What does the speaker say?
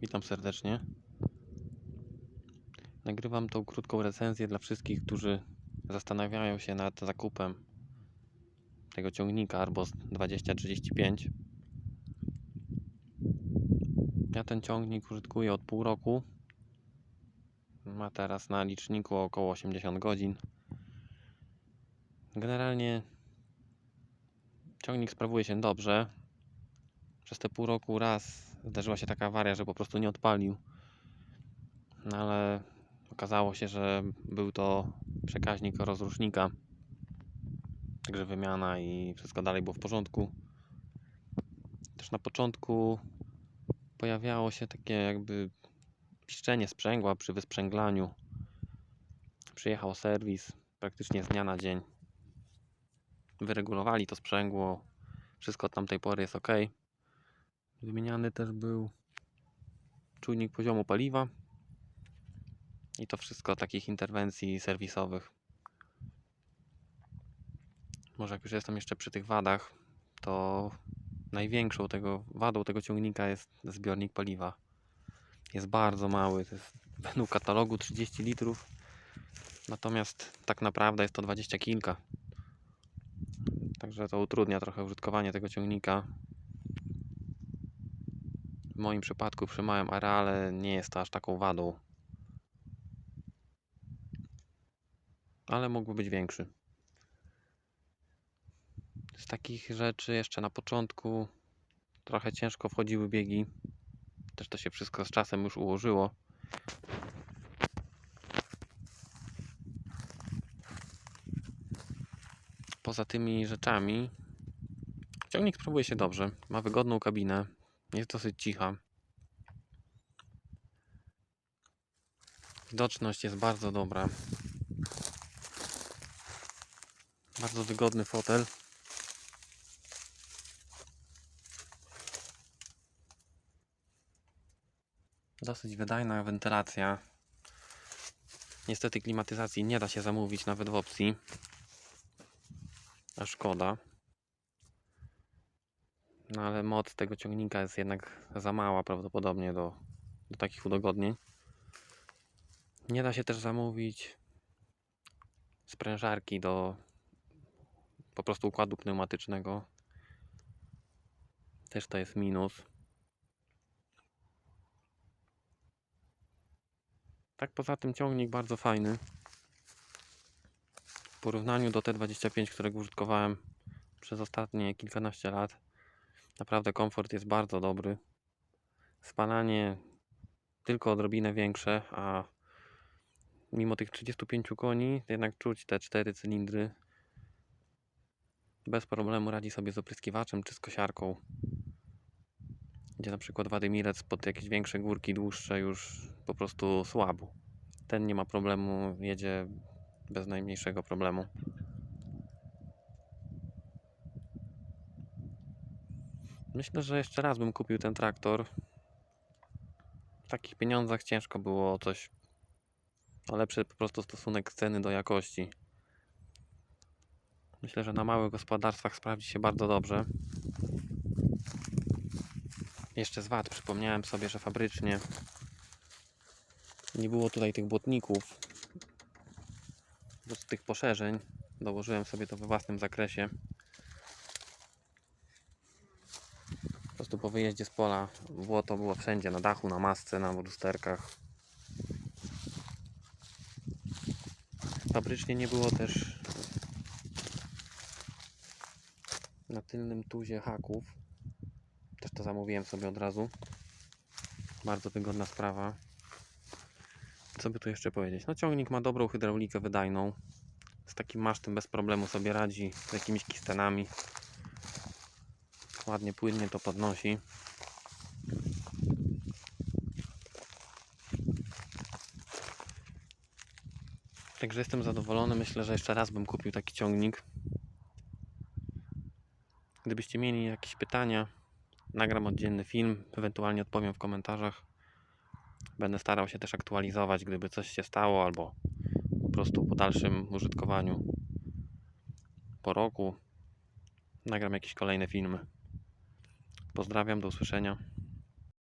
Witam serdecznie. Nagrywam tą krótką recenzję dla wszystkich, którzy zastanawiają się nad zakupem tego ciągnika Arbos 2035. Ja ten ciągnik użytkuję od pół roku. Ma teraz na liczniku około 80 godzin. Generalnie ciągnik sprawuje się dobrze. Przez te pół roku raz zdarzyła się taka awaria, że po prostu nie odpalił. No ale okazało się, że był to przekaźnik rozrusznika. Także wymiana i wszystko dalej było w porządku. Też na początku pojawiało się takie jakby piszczenie sprzęgła przy wysprzęglaniu. Przyjechał serwis praktycznie z dnia na dzień. Wyregulowali to sprzęgło. Wszystko od tamtej pory jest ok. Wymieniany też był czujnik poziomu paliwa. I to wszystko takich interwencji serwisowych. Może jak już jestem jeszcze przy tych wadach, to największą tego wadą tego ciągnika jest zbiornik paliwa. Jest bardzo mały, to jest według katalogu 30 litrów. Natomiast tak naprawdę jest to 20 kilka. Także to utrudnia trochę użytkowanie tego ciągnika. W moim przypadku przy małym areale nie jest to aż taką wadą. Ale mógłby być większy. Z takich rzeczy jeszcze na początku trochę ciężko wchodziły biegi. Też to się wszystko z czasem już ułożyło. Poza tymi rzeczami ciągnik sprawuje się dobrze. Ma wygodną kabinę. Jest dosyć cicha. Widoczność jest bardzo dobra. Bardzo wygodny fotel. Dosyć wydajna wentylacja. Niestety klimatyzacji nie da się zamówić nawet w opcji. A szkoda. No ale moc tego ciągnika jest jednak za mała prawdopodobnie do, do takich udogodnień. Nie da się też zamówić sprężarki do po prostu układu pneumatycznego. Też to jest minus. Tak poza tym ciągnik bardzo fajny. W porównaniu do T25, którego użytkowałem przez ostatnie kilkanaście lat, naprawdę komfort jest bardzo dobry. Spalanie tylko odrobinę większe, a mimo tych 35 koni, jednak czuć te cztery cylindry. Bez problemu radzi sobie z opryskiwaczem czy z kosiarką. Gdzie na przykład Wadymirec pod jakieś większe górki, dłuższe już po prostu słabo. Ten nie ma problemu, jedzie bez najmniejszego problemu. Myślę, że jeszcze raz bym kupił ten traktor. W takich pieniądzach ciężko było coś o lepszy po prostu stosunek ceny do jakości. Myślę, że na małych gospodarstwach sprawdzi się bardzo dobrze. Jeszcze z wad przypomniałem sobie, że fabrycznie nie było tutaj tych błotników, prostu tych poszerzeń. Dołożyłem sobie to we własnym zakresie. Prostu po wyjeździe z pola błoto było wszędzie, na dachu, na masce, na lusterkach. Fabrycznie nie było też na tylnym tuzie haków. Też to zamówiłem sobie od razu. Bardzo wygodna sprawa. Co by tu jeszcze powiedzieć? No ciągnik ma dobrą hydraulikę wydajną. Z takim masztem bez problemu sobie radzi. Z jakimiś kistenami. Ładnie, płynnie to podnosi. Także jestem zadowolony. Myślę, że jeszcze raz bym kupił taki ciągnik. Gdybyście mieli jakieś pytania, nagram oddzielny film, ewentualnie odpowiem w komentarzach. Będę starał się też aktualizować, gdyby coś się stało, albo po prostu po dalszym użytkowaniu po roku nagram jakieś kolejne filmy. Pozdrawiam, do usłyszenia.